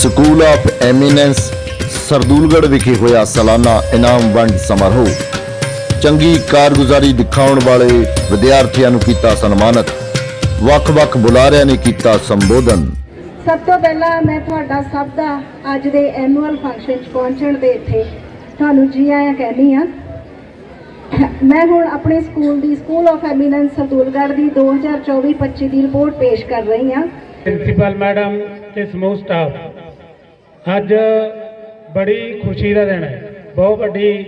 School of eminence Sardulgarh ਵਿਖੇ ਹੋਇਆ ਸਾਲਾਨਾ ਇਨਾਮ ਵੰਡ ਸਮਾਰੋਹ। ਚੰਗੀ ਕਾਰਗੁਜ਼ਾਰੀ ਦਿਖਾਉਣ ਵਾਲੇ ਵਿਦਿਆਰਥੀਆਂ ਨੂੰ ਕੀਤਾ ਸਨਮਾਨਿਤ। ਵੱਖ-ਵੱਖ ਬੁਲਾਰਿਆਂ ਨੇ ਕੀਤਾ ਸੰਬੋਧਨ। ਸਭ ਤੋਂ ਪਹਿਲਾਂ ਮੈਂ ਤੁਹਾਡਾ ਸਭ ਦਾ ਅੱਜ ਦੇ ਐਨੂਅਲ ਫੰਕਸ਼ਨ 'ਚ ਪਹੁੰਚਣ ਦੇ ਇੱਥੇ ਤੁਹਾਨੂੰ ਜੀ ਆਇਆਂ ਕਹਿੰਦੀ ਆ ਮੈਂ ਹੁਣ ਆਪਣੇ ਸਕੂਲ ਦੀ ਸਕੂਲ ਆਫ ਐਮੀਨੈਂਸ ਸਰਦੂਲਗੜ੍ਹ ਦੀ 2024-25 ਦੀ ਰਿਪੋਰਟ ਪੇਸ਼ ਕਰ ਰਹੀ ਹਾਂ। ਪ੍ਰਿੰਸੀਪਲ ਮੈਡਮ ਤੇ ਸਮੂਹ ਸਟਾਫ ਅੱਜ ਬੜੀ ਖੁਸ਼ੀ ਦਾ ਦਿਨ ਹੈ। ਬਹੁਤ ਵੱਡੀ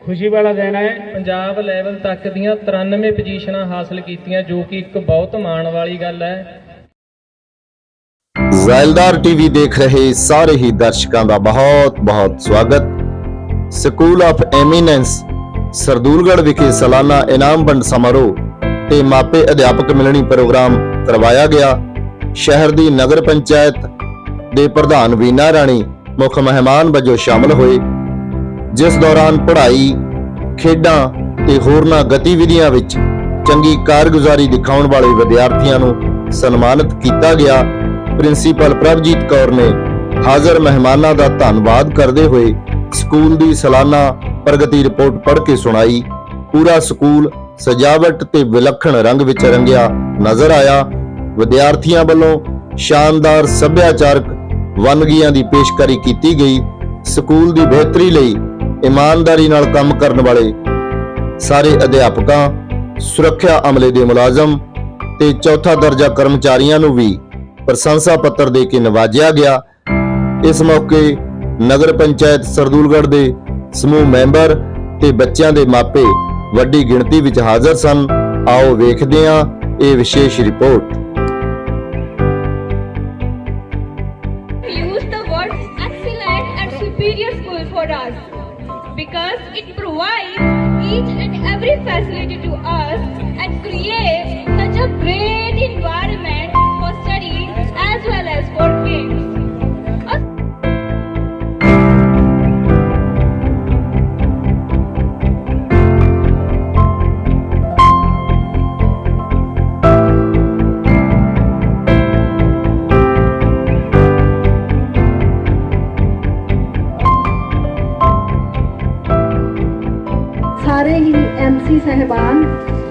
ਖੁਸ਼ੀ ਵਾਲਾ ਦਿਨ ਹੈ। ਪੰਜਾਬ ਲੈਵਲ ਤੱਕ ਦੀਆਂ 93 ਪੋਜੀਸ਼ਨਾਂ ਹਾਸਲ ਕੀਤੀਆਂ ਜੋ ਕਿ ਇੱਕ ਬਹੁਤ ਮਾਣ ਵਾਲੀ ਗੱਲ ਹੈ। ਜ਼ੈਲਦਾਰ ਟੀਵੀ ਦੇਖ ਰਹੇ ਸਾਰੇ ਹੀ ਦਰਸ਼ਕਾਂ ਦਾ ਬਹੁਤ-ਬਹੁਤ ਸਵਾਗਤ। ਸਕੂਲ ਆਫ ਐਮੀਨੈਂਸ ਸਰਦੂਲਗੜ੍ਹ ਵਿਖੇ ਸਾਲਾਨਾ ਇਨਾਮ ਵੰਡ ਸਮਾਰੋਹ ਤੇ ਮਾਪੇ ਅਧਿਆਪਕ ਮਿਲਣੀ ਪ੍ਰੋਗਰਾਮ ਕਰਵਾਇਆ ਗਿਆ। ਸ਼ਹਿਰ ਦੀ ਨਗਰ ਪੰਚਾਇਤ ਦੇ ਪ੍ਰਧਾਨ ਵੀਨਾ ਰਾਣੀ ਮੁੱਖ ਮਹਿਮਾਨ ਵਜੋਂ ਸ਼ਾਮਲ ਹੋਏ। ਜਿਸ ਦੌਰਾਨ ਪੜ੍ਹਾਈ, ਖੇਡਾਂ ਤੇ ਹੋਰਨਾਂ ਗਤੀਵਿਧੀਆਂ ਵਿੱਚ ਚੰਗੀ ਕਾਰਗੁਜ਼ਾਰੀ ਦਿਖਾਉਣ ਵਾਲੇ ਵਿਦਿਆਰਥੀਆਂ ਨੂੰ ਸਨਮਾਨਿਤ ਕੀਤਾ ਗਿਆ। ਪ੍ਰਿੰਸੀਪਲ ਪ੍ਰਭਜੀਤ ਕੌਰ ਨੇ ਹਾਜ਼ਰ ਮਹਿਮਾਨਾਂ ਦਾ ਧੰਨਵਾਦ ਕਰਦੇ ਹੋਏ ਸਕੂਲ ਦੀ ਸਾਲਾਨਾ ਪ੍ਰਗਤੀ ਰਿਪੋਰਟ ਪੜ੍ਹ ਕੇ ਸੁਣਾਈ। ਪੂਰਾ ਸਕੂਲ ਸਜਾਵਟ ਤੇ ਵਿਲੱਖਣ ਰੰਗ ਵਿੱਚ ਰੰਗਿਆ ਨਜ਼ਰ ਆਇਆ। ਵਿਦਿਆਰਥੀਆਂ ਵੱਲੋਂ ਸ਼ਾਨਦਾਰ ਸੱਭਿਆਚਾਰਕ ਵੰਨਗੀਆਂ ਦੀ ਪੇਸ਼ਕਾਰੀ ਕੀਤੀ ਗਈ। ਸਕੂਲ ਦੀ ਬਿਹਤਰੀ ਲਈ ਇਮਾਨਦਾਰੀ ਨਾਲ ਕੰਮ ਕਰਨ ਵਾਲੇ ਸਾਰੇ ਅਧਿਆਪਕਾਂ, ਸੁਰੱਖਿਆ ਅਮਲੇ ਦੇ ਮੁਲਾਜ਼ਮ ਤੇ ਚੌਥਾ ਦਰਜਾ ਕਰਮਚਾਰੀਆਂ ਨੂੰ ਵੀ ਪ੍ਰਸ਼ੰਸਾ ਪੱਤਰ ਦੇ ਕੇ ਨਵਾਜਿਆ ਗਿਆ। ਇਸ ਮੌਕੇ ਨਗਰ ਪੰਚਾਇਤ ਸਰਦੂਲਗੜ੍ਹ ਦੇ ਸਮੂਹ ਮੈਂਬਰ ਤੇ ਬੱਚਿਆਂ ਦੇ ਮਾਪੇ ਵੱਡੀ ਗਿਣਤੀ ਵਿੱਚ ਹਾਜ਼ਰ ਸਨ। ਆਓ ਵੇਖਦੇ ਹਾਂ ਇਹ ਵਿਸ਼ੇਸ਼ report. Because it provides each and every facility to us and creates such a great environment ਸਹਿਬਾਨ,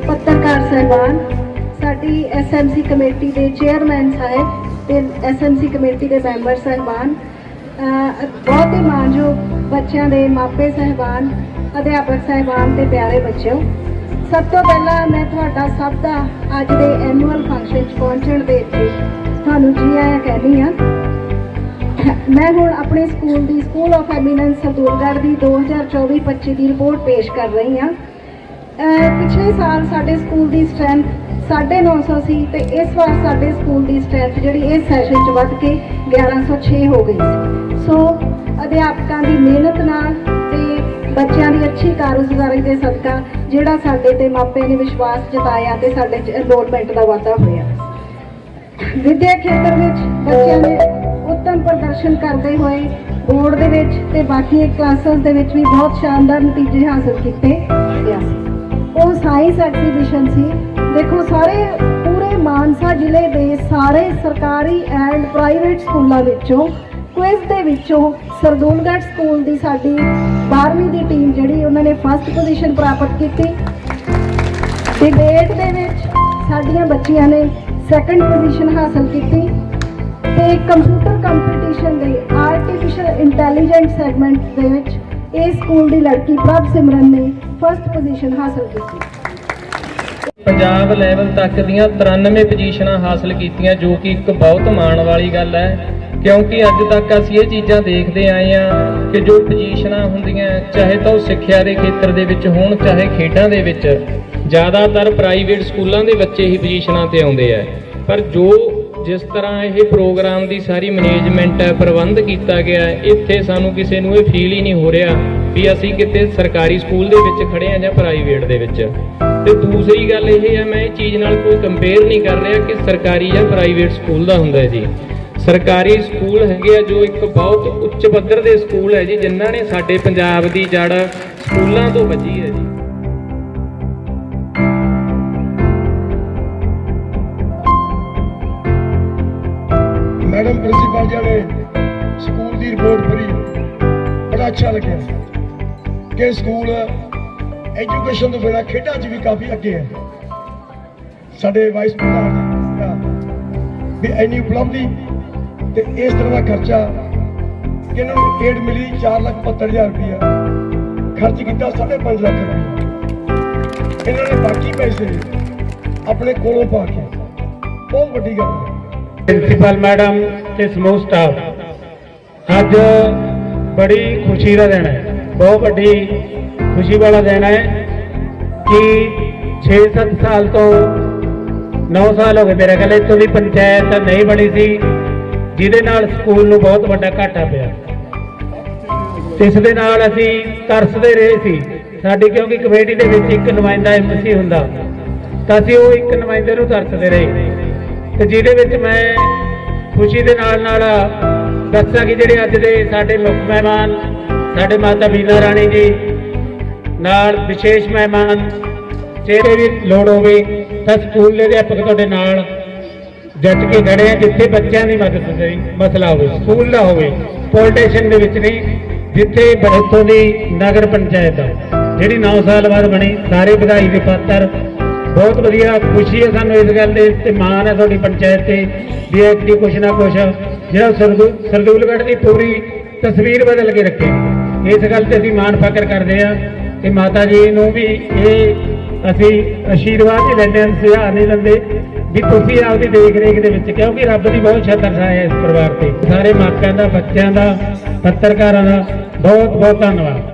ਪੱਤਰਕਾਰ ਸਹਿਬਾਨ, ਸਾਡੀ ਐਸਐਮਸੀ ਕਮੇਟੀ ਦੇ ਚੇਅਰਮੈਨ ਸਾਹਿਬ ਤੇ ਐਸਐਮਸੀ ਕਮੇਟੀ ਦੇ ਮੈਂਬਰ ਸਹਿਬਾਨ ਬਹੁਤ ਹੀ ਮਾਣਯੋਗ ਬੱਚਿਆਂ ਦੇ ਮਾਪੇ ਸਹਿਬਾਨ, ਅਧਿਆਪਕ ਸਹਿਬਾਨ ਤੇ ਪਿਆਰੇ ਬੱਚਿਓ, ਸਭ ਤੋਂ ਪਹਿਲਾਂ ਮੈਂ ਤੁਹਾਡਾ ਸਭ ਦਾ ਅੱਜ ਦੇ ਐਨੂਅਲ ਫੰਕਸ਼ਨ 'ਚ ਪਹੁੰਚਣ ਦੇ ਇੱਥੇ ਤੁਹਾਨੂੰ ਜੀ ਆਇਆਂ ਕਹਿੰਦੀ ਹਾਂ। ਮੈਂ ਹੁਣ ਆਪਣੇ ਸਕੂਲ ਦੀ ਸਕੂਲ ਆਫ ਐਮੀਨੈਂਸ ਸਰਦੂਲਗੜ੍ਹ ਦੀ 2024-25 ਦੀ ਰਿਪੋਰਟ ਪੇਸ਼ ਕਰ ਰਹੀ ਹਾਂ। ਪਿਛਲੇ ਸਾਲ ਸਾਡੇ ਸਕੂਲ ਦੀ ਸਟਰੈਂਥ 950 ਸੀ ਤੇ ਇਸ ਵਾਰ ਸਾਡੇ ਸਕੂਲ ਦੀ ਸਟਰੈਂਥ ਜਿਹੜੀ ਇਸ ਸੈਸ਼ਨ 'ਚ ਵੱਧ ਕੇ 1106 ਹੋ ਗਈ ਸੀ। ਸੋ ਅਧਿਆਪਕਾਂ ਦੀ ਮਿਹਨਤ ਨਾਲ ਤੇ ਬੱਚਿਆਂ ਦੀ ਅੱਛੀ ਕਾਰਗੁਜ਼ਾਰੀ ਦੇ ਸਦਕਾ ਜਿਹੜਾ ਸਾਡੇ ਤੇ ਮਾਪਿਆਂ ਨੇ ਵਿਸ਼ਵਾਸ ਜਤਾਇਆ ਤੇ ਸਾਡੇ 'ਚ ਐਨਰੋਲਮੈਂਟ ਦਾ ਵਾਧਾ ਹੋਇਆ। ਵਿਦਿਆ ਖੇਤਰ ਵਿੱਚ ਬੱਚਿਆਂ ਨੇ ਉੱਤਮ ਪ੍ਰਦਰਸ਼ਨ ਕਰਦੇ ਹੋਏ ਬੋਰਡ ਦੇ ਵਿੱਚ ਤੇ ਬਾਕੀ ਕਲਾਸਾਂ ਦੇ ਵਿੱਚ ਵੀ ਬਹੁਤ ਸ਼ਾਨਦਾਰ ਨਤੀਜੇ ਹਾਸਲ ਕੀਤੇ। ਗਿਆ ਸੀ ਉਹ ਸਾਇੰਸ ਐਗਜ਼ੀਬਿਸ਼ਨ ਸੀ। ਦੇਖੋ ਸਾਰੇ, ਪੂਰੇ ਮਾਨਸਾ ਜ਼ਿਲ੍ਹੇ ਦੇ ਸਾਰੇ ਸਰਕਾਰੀ ਐਂਡ ਪ੍ਰਾਈਵੇਟ ਸਕੂਲਾਂ ਵਿੱਚੋਂ ਕੁਇਜ਼ ਦੇ ਵਿੱਚੋਂ ਸਰਦੂਲਗੜ੍ਹ ਸਕੂਲ ਦੀ ਸਾਡੀ 12ਵੀਂ ਦੀ ਟੀਮ ਜਿਹੜੀ ਉਹਨਾਂ ਨੇ ਫਸਟ ਪੋਜੀਸ਼ਨ ਪ੍ਰਾਪਤ ਕੀਤੀ। ਡਿਬੇਟ ਦੇ ਵਿੱਚ ਸਾਡੀਆਂ ਬੱਚੀਆਂ ਨੇ ਸੈਕੰਡ ਪੋਜੀਸ਼ਨ ਹਾਸਲ ਕੀਤੀ ਤੇ ਕੰਪਿਊਟਰ ਕੰਪੀਟੀਸ਼ਨ ਦੇ ਆਰਟੀਫੀਸ਼ੀਅਲ ਇੰਟੈਲੀਜੈਂਟ ਸੈਗਮੈਂਟ ਦੇ ਵਿੱਚ ਇਹ ਸਕੂਲ ਦੀ ਲੜਕੀ ਪ੍ਰਭ ਸਿਮਰਨ ਨੇ ਫਸਟ ਪੋਜੀਸ਼ਨ ਹਾਸਲ ਕੀਤੀ। ਪੰਜਾਬ ਲੈਵਲ ਤੱਕ ਦੀਆਂ 93 ਪੋਜੀਸ਼ਨਾਂ ਹਾਸਲ ਕੀਤੀਆਂ, ਜੋ ਕਿ ਇੱਕ ਬਹੁਤ ਮਾਣ ਵਾਲੀ ਗੱਲ ਹੈ, ਕਿਉਂਕਿ ਅੱਜ ਤੱਕ ਅਸੀਂ ਇਹ ਚੀਜ਼ਾਂ ਦੇਖਦੇ ਆਏ ਆ ਕਿ ਜੋ ਪੋਜੀਸ਼ਨਾਂ ਹੁੰਦੀਆਂ, ਚਾਹੇ ਤਾਂ ਉਹ ਸਿੱਖਿਆ ਦੇ ਖੇਤਰ ਦੇ ਵਿੱਚ ਹੋਣ, ਚਾਹੇ ਖੇਡਾਂ ਦੇ ਵਿੱਚ, ਜ਼ਿਆਦਾਤਰ ਪ੍ਰਾਈਵੇਟ ਸਕੂਲਾਂ ਦੇ ਬੱਚੇ ਹੀ ਪੋਜੀਸ਼ਨਾਂ ਤੇ ਆਉਂਦੇ ਆ। ਪਰ ਜੋ ਜਿਸ ਤਰ੍ਹਾਂ ਇਹ ਪ੍ਰੋਗਰਾਮ ਦੀ ਸਾਰੀ ਮੈਨੇਜਮੈਂਟ ਹੈ, ਪ੍ਰਬੰਧ ਕੀਤਾ ਗਿਆ ਹੈ, ਇੱਥੇ ਸਾਨੂੰ ਕਿਸੇ ਨੂੰ ਇਹ ਫੀਲ ਹੀ ਨਹੀਂ ਹੋ ਰਿਹਾ ਵੀ ਅਸੀਂ ਕਿਤੇ ਸਰਕਾਰੀ ਸਕੂਲ ਦੇ ਵਿੱਚ ਖੜੇ ਆ ਜਾਂ ਪ੍ਰਾਈਵੇਟ ਦੇ ਵਿੱਚ। ਤੇ ਦੂਸਰੀ ਗੱਲ ਇਹ ਹੈ, ਮੈਂ ਇਹ ਚੀਜ਼ ਨਾਲ ਕੋਈ ਕੰਪੇਅਰ ਨਹੀਂ ਕਰ ਰਿਹਾ ਕਿ ਸਰਕਾਰੀ ਜਾਂ ਪ੍ਰਾਈਵੇਟ ਸਕੂਲ ਦਾ ਹੁੰਦਾ ਜੀ। ਸਰਕਾਰੀ ਸਕੂਲ ਹੈਗੇ ਆ ਜੋ ਇੱਕ ਬਹੁਤ ਉੱਚ ਪੱਧਰ ਦੇ ਸਕੂਲ ਹੈ ਜੀ, ਜਿਨ੍ਹਾਂ ਨੇ ਸਾਡੇ ਪੰਜਾਬ ਦੀ ਜੜ ਸਕੂਲਾਂ ਤੋਂ ਵੱਜੀ ਹੈ ਜੀ। ਅੱਛਾ ਲੱਗਿਆ ਕਿ ਸਕੂਲ ਐਜੂਕੇਸ਼ਨ ਤੋਂ ਬਿਨਾਂ ਖੇਡਾਂ 'ਚ ਵੀ ਕਾਫੀ ਅੱਗੇ ਹੈ। ਸਾਡੇ ਵਾਈਸ ਪ੍ਰਧਾਨ ਵੀ ਇੰਨੀ ਉਪਲਬਧੀ ਤੇ ਇਸ ਤਰ੍ਹਾਂ ਦਾ ਖਰਚਾ ਕਿ ਇਹਨਾਂ ਨੂੰ ਏਡ ਮਿਲੀ 475000 ਰੁਪਇਆ ਖਰਚ ਕੀਤਾ 5.5 ਲੱਖ ਰੁਪਇਆ ਇਹਨਾਂ ਨੇ ਬਾਕੀ ਪੈਸੇ ਆਪਣੇ ਕੋਲੋਂ ਪਾ ਕੇ। ਬਹੁਤ ਵੱਡੀ ਗੱਲ ਹੈ। ਪ੍ਰਿੰਸੀਪਲ ਮੈਡਮ ਤੇ ਸਮੂਹ ਸਟਾਫ ਅੱਜ ਬੜੀ ਖੁਸ਼ੀ ਦਾ ਦਿਨ ਹੈ। ਬਹੁਤ ਵੱਡੀ ਖੁਸ਼ੀ ਵਾਲਾ ਦਿਨ ਹੈ ਕਿ 6-7 ਸਾਲ ਤੋਂ 9 ਸਾਲ ਹੋ ਗਏ ਮੇਰੇ ਖਿਆਲ ਇੱਥੋਂ ਦੀ ਪੰਚਾਇਤ ਨਹੀਂ ਬਣੀ ਸੀ, ਜਿਹਦੇ ਨਾਲ ਸਕੂਲ ਨੂੰ ਬਹੁਤ ਵੱਡਾ ਘਾਟਾ ਪਿਆ। ਇਸ ਦੇ ਨਾਲ ਅਸੀਂ ਤਰਸਦੇ ਰਹੇ ਸੀ। ਸਾਡੀ ਕਿਉਂਕਿ ਕਮੇਟੀ ਦੇ ਵਿੱਚ ਇੱਕ ਨੁਮਾਇੰਦਾ ਐਮਸੀ ਹੁੰਦਾ, ਤਾਂ ਅਸੀਂ ਉਹ ਇੱਕ ਨੁਮਾਇੰਦੇ ਨੂੰ ਤਰਸਦੇ ਰਹੇ। ਤੇ ਜਿਹਦੇ ਵਿੱਚ ਮੈਂ ਖੁਸ਼ੀ ਦੇ ਨਾਲ ਨਾਲ ਦੱਸਾਂ ਕਿ ਜਿਹੜੇ ਅੱਜ ਦੇ ਸਾਡੇ ਮੁੱਖ ਮਹਿਮਾਨ ਸਾਡੇ ਮਾਤਾ ਬੀਨਾ ਰਾਣੀ ਜੀ ਨਾਲ ਵਿਸ਼ੇਸ਼ ਮਹਿਮਾਨ ਜਿਹੜੇ ਵੀ ਲੋੜ ਹੋਵੇ ਤਾਂ ਸਕੂਲ ਦੇ ਅਧਿਆਪਕ ਤੁਹਾਡੇ ਨਾਲ ਜੱਟ ਕੇ ਖੜੇ ਆ ਜਿੱਥੇ ਬੱਚਿਆਂ ਦੀ ਮਦਦ ਦੀ ਮਸਲਾ ਹੋਵੇ ਸਕੂਲ ਦਾ ਹੋਵੇ ਪੋਲੀਟੇਸ਼ਨ ਦੇ ਵਿੱਚ ਨਹੀਂ ਜਿੱਥੇ ਇੱਥੋਂ ਦੀ ਨਗਰ ਪੰਚਾਇਤ ਆ, ਜਿਹੜੀ 9 ਸਾਲ ਬਾਅਦ ਬਣੀ ਸਾਰੇ ਵਧਾਈ ਦੇ ਪਾਤਰ ਬਹੁਤ ਵਧੀਆ ਖੁਸ਼ੀ ਹੈ ਸਾਨੂੰ ਇਸ ਗੱਲ ਦੇ ਤੇ ਮਾਣ ਹੈ ਤੁਹਾਡੀ ਪੰਚਾਇਤ ਤੇ ਵੀ ਇਹ ਕੁਛ ਨਾ ਕੁਛ ਜਿਹੜਾ ਸਰਦੂ ਸਰਦੂਲਗੜ੍ਹ ਦੀ ਪੂਰੀ ਤਸਵੀਰ ਬਦਲ ਕੇ ਰੱਖੇ। ਇਸ ਗੱਲ ਤੇ ਅਸੀਂ ਮਾਣ ਫਕਰ ਕਰਦੇ ਆ ਕਿ ਮਾਤਾ ਜੀ ਨੂੰ ਵੀ ਇਹ ਅਸੀਂ ਆਸ਼ੀਰਵਾਦ ਹੀ ਲੈਂਦੇ ਹਾਂ, ਸੁਝਾਅ ਨਹੀਂ ਦਿੰਦੇ ਵੀ ਤੁਸੀਂ ਆਪਦੀ ਦੇਖ ਰੇਖ ਦੇ ਵਿੱਚ, ਕਿਉਂਕਿ ਰੱਬ ਦੀ ਬਹੁਤ ਛਤਰ ਛਾਇਆ ਹੈ ਇਸ ਪਰਿਵਾਰ ਤੇ। ਸਾਰੇ ਮਾਪਿਆਂ ਦਾ, ਬੱਚਿਆਂ ਦਾ, ਪੱਤਰਕਾਰਾਂ ਦਾ ਬਹੁਤ ਬਹੁਤ ਧੰਨਵਾਦ।